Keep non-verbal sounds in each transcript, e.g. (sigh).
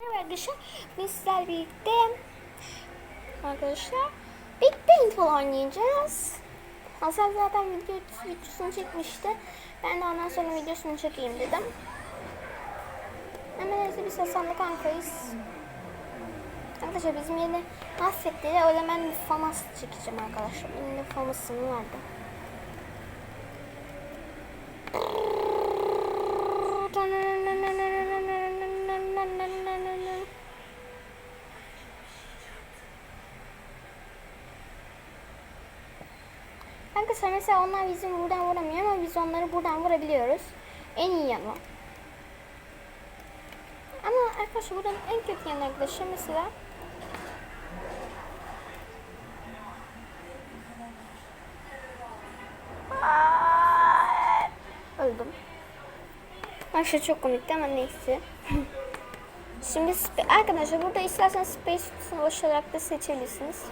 Merhaba arkadaşlar. Sizlerle birlikte arkadaşlar Big Paintball oynayacağız. Hasan zaten video, videosunu çekmişti. Ben de ondan sonra videosunu çekeyim dedim. Hemen neyse biz Hasan'la kankayız. Arkadaşlar bizim yeni öyle ben bir famas çekeceğim arkadaşlar. Benim de famasım vardı. Arkadaşlar mesela onlar bizim buradan vuramıyor ama biz onları buradan vurabiliyoruz. En iyi yanı. Ama arkadaşlar buradan en kötü yanı arkadaşlar mesela Öldüm. Arkadaşlar çok komikti ama neyse. Şimdi arkadaşlar burada isterseniz space boş olarak da seçebilirsiniz.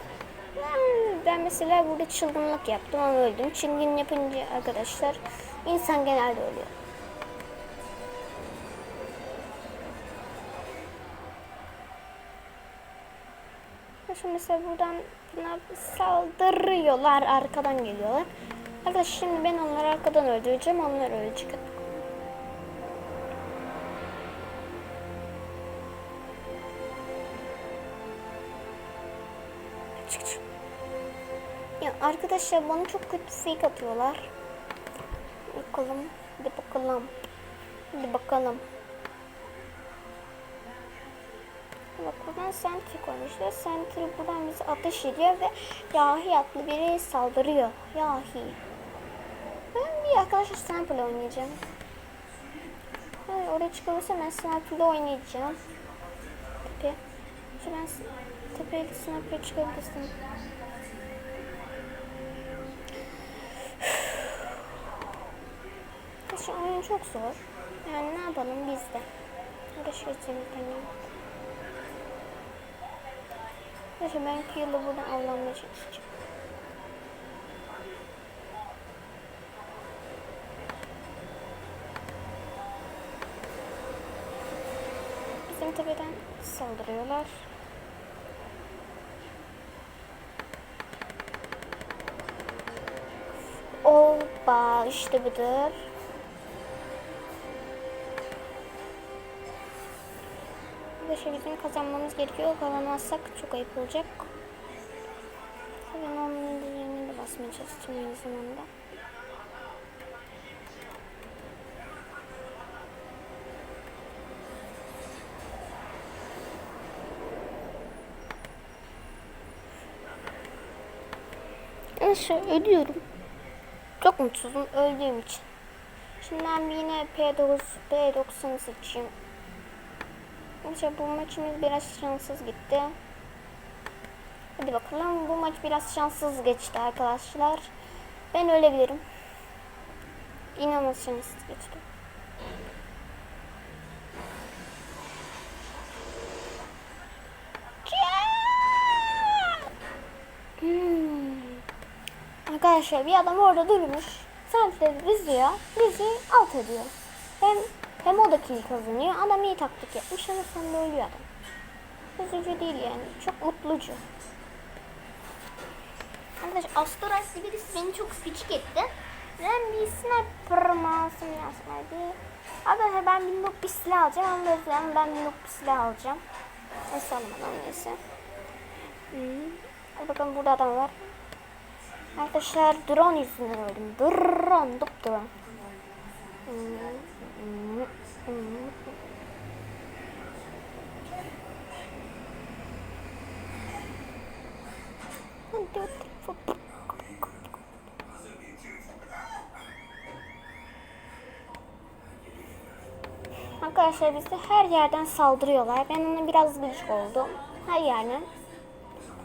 Ben- mesela burada çılgınlık yaptım ama öldüm. Çılgın yapınca arkadaşlar insan genelde ölüyor. Arkadaşlar mesela buradan buna saldırıyorlar, arkadan geliyorlar. Arkadaşlar şimdi ben onları arkadan öldüreceğim, onlar ölecek. Arkadaşlar bana çok kötü fake atıyorlar. Bakalım. Hadi bakalım. Hadi bakalım. Bak buradan Sentry koymuşlar. Sentry buradan bizi ateş ediyor ve Yahi adlı biri saldırıyor. Yahi. Ben bir arkadaşlar Sniper'la oynayacağım. Hayır, oraya çıkabilirsem ben Sniper'la oynayacağım. Tepe. Şu ben tepeyle Sniper'la çıkabilirsin. Şu oyun çok zor. Yani ne yapalım biz de. Arkadaşlar izlemekten Neyse ben Q'la buradan avlanmaya çalışacağım. Bizim tepeden saldırıyorlar. Oba işte budur. Bizim kazanmamız gerekiyor. Kazanmazsak çok ayıp olacak. Ben onun üzerine de basmaya çalışacağım aynı zamanda. Arkadaşlar ölüyorum. Çok mutsuzum öldüğüm için. Şimdi ben yine P9, P90'ı seçeyim. Arkadaşlar bu maçımız biraz şanssız gitti. Hadi bakalım bu maç biraz şanssız geçti arkadaşlar. Ben ölebilirim. İnanılmaz şanssız geçti. Hmm. Arkadaşlar bir adam orada durmuş. Sentleri diziyor. Bizi alt ediyor. Hem, hem o da kill kazanıyor. Adam iyi taktik yapmış ama sonunda ölüyor adam. Üzücü değil yani. Çok mutlucu. Arkadaşlar Astoras birisi beni çok sıçık etti. Ben bir sniper masum yazmaydı. Arkadaşlar ben bir noob bir silah alacağım ama özlem ben bir noob bir silah alacağım. Neyse almadan neyse. Hmm. Bakalım burada adam var. Arkadaşlar drone yüzünden öldüm. Drone, dup drone. Hmm, hmm, hmm. Hadi hadi. Arkadaşlar bize her yerden saldırıyorlar. Ben ona biraz gıcık oldum. Her yerden.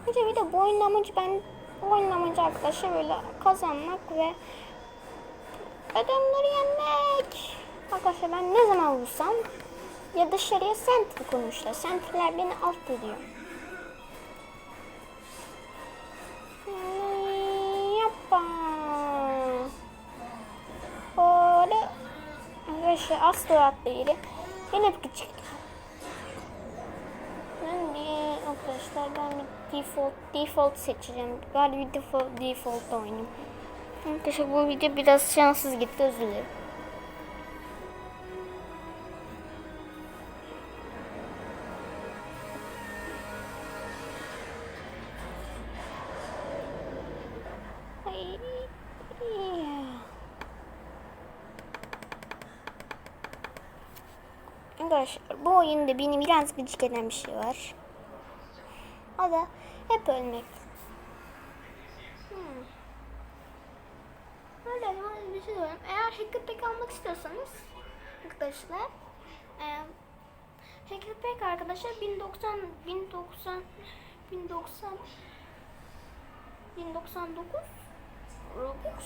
Önce bir de bu oyunun amacı ben bu oyunun amacı arkadaşlar böyle kazanmak ve adamları yenmek. Arkadaşlar ben ne zaman vursam ya dışarıya center koymuşlar. Center'ler beni alt ediyor. Hmm, Yapma. Öyle. Arkadaşlar asla yeri. Yine bir küçük. arkadaşlar ben bir default default seçeceğim. Galiba default default oynayayım. Arkadaşlar bu video biraz şanssız gitti özür dilerim. Oyunda beni biraz gıcık eden bir şey var. O da hep ölmek. Hmm. Öyle bir şey diyorum. Eğer hacker pack almak istiyorsanız arkadaşlar e, hacker pack arkadaşlar 1090 1090 1090 1099 Robux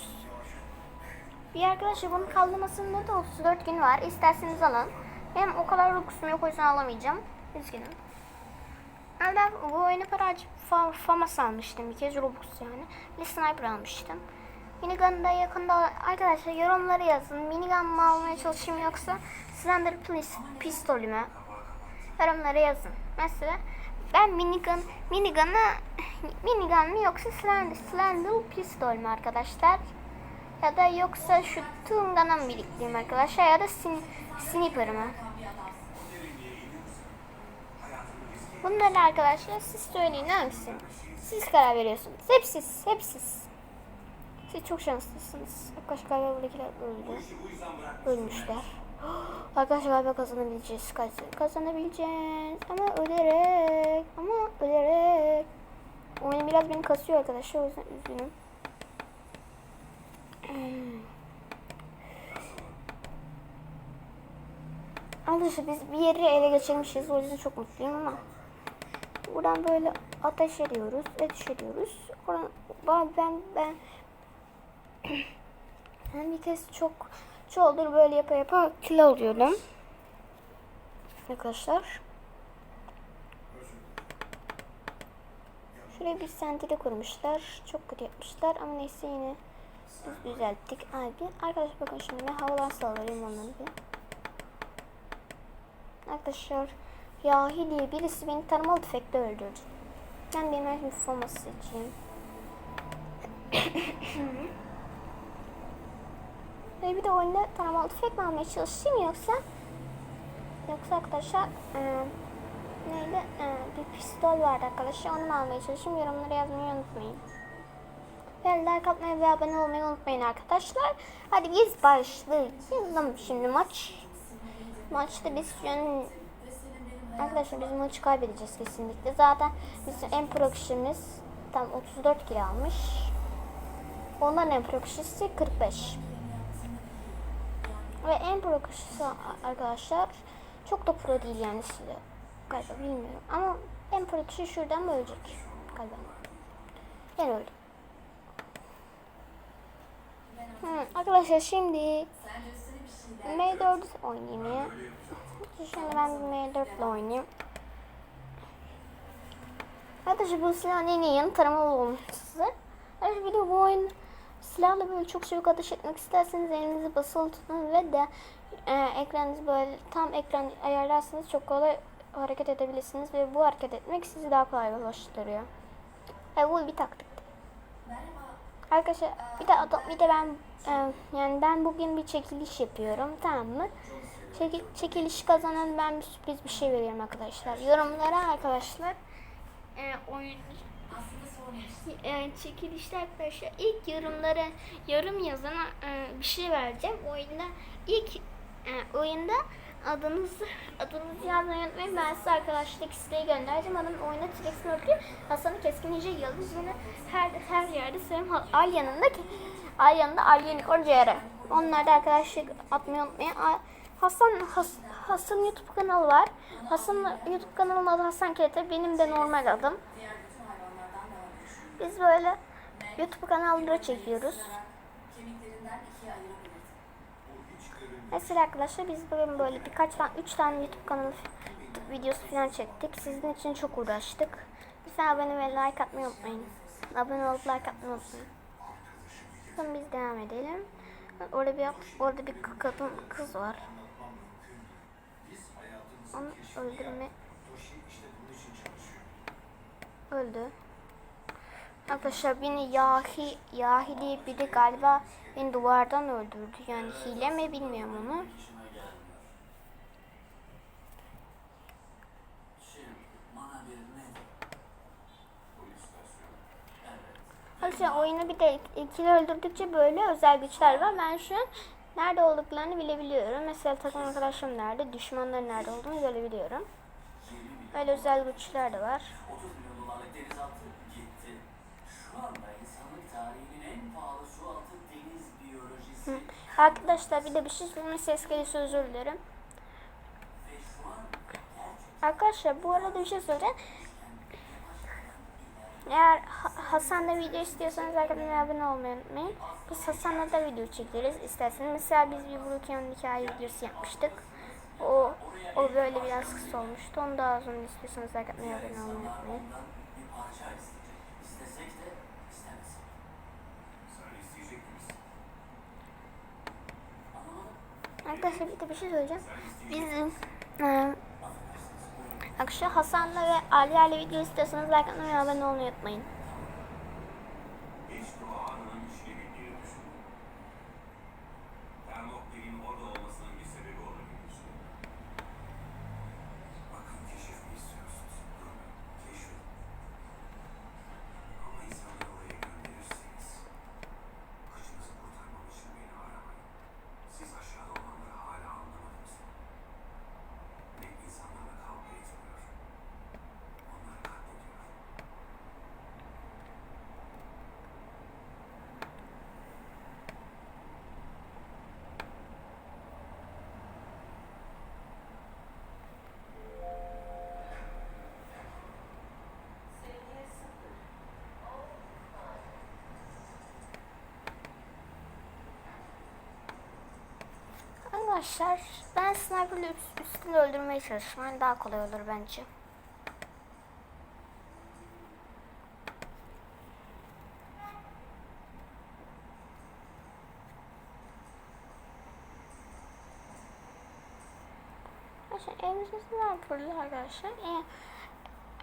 bir arkadaşlar bunun kaldırmasında da 34 gün var. İsterseniz alın. Hem o kadar Robux'um yok o yüzden alamayacağım. Üzgünüm. Ben bu oyunu para fa FAMAS almıştım bir kez Robux yani. Bir sniper almıştım. Minigun'da yakında arkadaşlar yorumları yazın. Minigun mı almaya çalışayım yoksa Slender Pis- pistolümü yorumlara yazın. Mesela ben minigun minigun'ı minigun mı yoksa Slender, Slender pistol mü arkadaşlar? Ya da yoksa şu Tungan'a mı birikleyeyim arkadaşlar ya da sin Sniper mı? Bunları arkadaşlar siz söyleyin hangisi? Siz karar veriyorsunuz. Hep siz, hep siz. Çok şanslısınız. Arkadaşlar galiba buradakiler öldü. Ölmüşler. (gasps) Arkadaşlar galiba kazanabileceğiz. Kaz- Kazanabileceğiz. Ama ölerek. Ama ölerek. Oyun biraz beni kasıyor arkadaşlar. O yüzden üzgünüm. Arkadaşlar biz bir yeri ele geçirmişiz. O yüzden çok mutluyum ama. Buradan böyle ateş ediyoruz. Ateş ediyoruz. Oradan, ben ben (clears throat) ben bir kez çok çoğuldur böyle yapa yapa kilo alıyordum. Arkadaşlar. Şuraya bir sentide kurmuşlar. Çok kötü yapmışlar ama neyse yine biz düzelttik abi. Arkadaşlar bakın şimdi havadan sallayayım onları bir. Arkadaşlar Yahi diye birisi beni taramalı tüfekle öldürdü. Ben bir mermi forması seçeyim. (coughs) Ve bir de oyunda taramalı tüfek mi almaya çalışayım yoksa yoksa arkadaşlar e, neydi e, bir pistol vardı arkadaşlar onu mu almaya çalışayım yorumlara yazmayı unutmayın. Ve like atmayı ve abone olmayı unutmayın arkadaşlar. Hadi biz başlayalım şimdi maç. Maçta biz şu Arkadaşlar biz maçı kaybedeceğiz kesinlikle. Zaten bizim en pro kişimiz tam 34 kilo almış. Onların en pro kişisi 45. Ve en pro kişisi arkadaşlar çok da pro değil yani size. Galiba bilmiyorum. Ama en pro kişi şuradan mı ölecek? Galiba. Ben öldüm. Hmm, arkadaşlar şimdi M4 oynayayım ya. Şimdi ben bir M4 ile oynayayım. Arkadaşlar bu silahın en iyi yanı taramalı olmuş size. Arkadaşlar bir de bu oyun silahla böyle çok çabuk ateş etmek isterseniz elinizi basılı tutun ve de e, ekranınızı böyle tam ekran ayarlarsanız çok kolay hareket edebilirsiniz ve bu hareket etmek sizi daha kolaylaştırıyor. Ve bu bir taktik. Arkadaşlar bir de adam, bir de ben e, yani ben bugün bir çekiliş yapıyorum tamam mı? Çekil, çekiliş kazanan ben bir sürpriz bir şey veriyorum arkadaşlar. Yorumlara arkadaşlar e, oyun e, çekilişte arkadaşlar ilk yorumlara yorum yazana e, bir şey vereceğim. Oyunda ilk e, oyunda adınızı adınızı yazmayı unutmayın. Ben size arkadaşlık isteği göndereceğim. Adım oyuna T-Rex Hasan'ı Keskin Yıldız yine her her yerde. Ha- Al yanında ki Al yanında Al Unicorn CR. Onlar da arkadaşlık atmayı unutmayın. Hasan Has, Hasan YouTube kanalı var. Hasan YouTube kanalının adı Hasan KT. Benim de normal adım. Biz böyle YouTube kanalları çekiyoruz. Mesela arkadaşlar biz bugün böyle birkaç tane, üç tane YouTube kanalı YouTube videosu falan çektik. Sizin için çok uğraştık. Lütfen abone ve like atmayı unutmayın. Abone olup like atmayı unutmayın. Şimdi biz devam edelim. Orada bir orada bir kadın kız var. Onu öldürme öldü. Arkadaşlar beni Yahi, Yahi diye biri galiba beni duvardan öldürdü. Yani hile mi bilmiyorum onu. Arkadaşlar oyunu bir de ikili öldürdükçe böyle özel güçler var. Ben şu an nerede olduklarını bilebiliyorum. Mesela takım arkadaşım nerede, düşmanların nerede olduğunu görebiliyorum. Öyle özel güçler de var. 30 milyon dolarlık denizaltı gitti. Şu anda insanlık tarihinin en pahalı su altı deniz biyolojisi Arkadaşlar bir de bir şey söyleyeyim. Ses gelirse özür dilerim. Arkadaşlar bu arada bir şey söyleyeceğim. Eğer Ha- Hasan'la video istiyorsanız arkadaşlar abone olmayı unutmayın. Biz Hasan'la da video çekeriz isterseniz. Mesela biz bir Brookhaven hikaye videosu yapmıştık. O o böyle biraz kısa olmuştu. Onu daha uzun istiyorsanız arkadaşlar abone olmayı unutmayın. Arkadaşlar bir de bir şey söyleyeceğim. Bizim Akşam Hasan'la ve Aliye'yle video istiyorsanız like atmayı abone olmayı unutmayın. Arkadaşlar ben sniperle üst, üstünü öldürmeye çalışıyorum. Yani daha kolay olur bence. Arkadaşlar elimizde sniperlı arkadaşlar.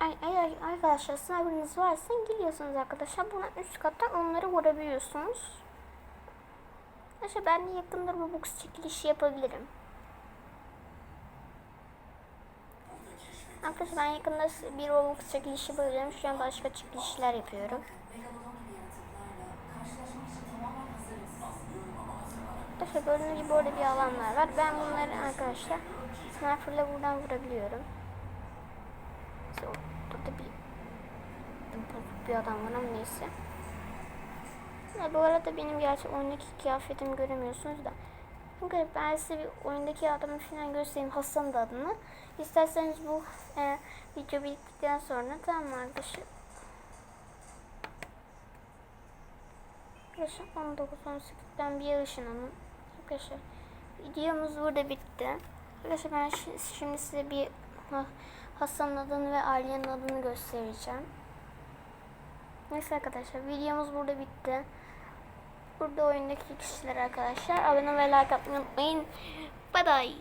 Ay- eğer arkadaşlar sniperiniz varsa geliyorsunuz arkadaşlar. Buna üst kattan onları vurabiliyorsunuz. Arkadaşlar ben de yakında Robux çekilişi yapabilirim. Arkadaşlar ben yakında bir Robux çekilişi yapabilirim. Şu an başka çekilişler yapıyorum. Arkadaşlar gördüğünüz gibi orada bir alanlar var. Ben bunları arkadaşlar sniper'la buradan vurabiliyorum. Burada bir bir adam var ama neyse. Ya bu arada benim gerçi oyundaki kıyafetimi göremiyorsunuz da. Çünkü ben size bir oyundaki adamı falan göstereyim Hasan'ın da adını. İsterseniz bu e, video bittikten sonra tamam mı arkadaşlar? Arkadaşlar 19-18'den bir ışınlanın. Arkadaşlar videomuz burada bitti. Arkadaşlar ben şi- şimdi size bir Ha- Hasan'ın adını ve Aliye'nin adını göstereceğim. Neyse arkadaşlar videomuz burada bitti. Burada oyundaki kişiler arkadaşlar. Abone ve like atmayı unutmayın. Bye bye.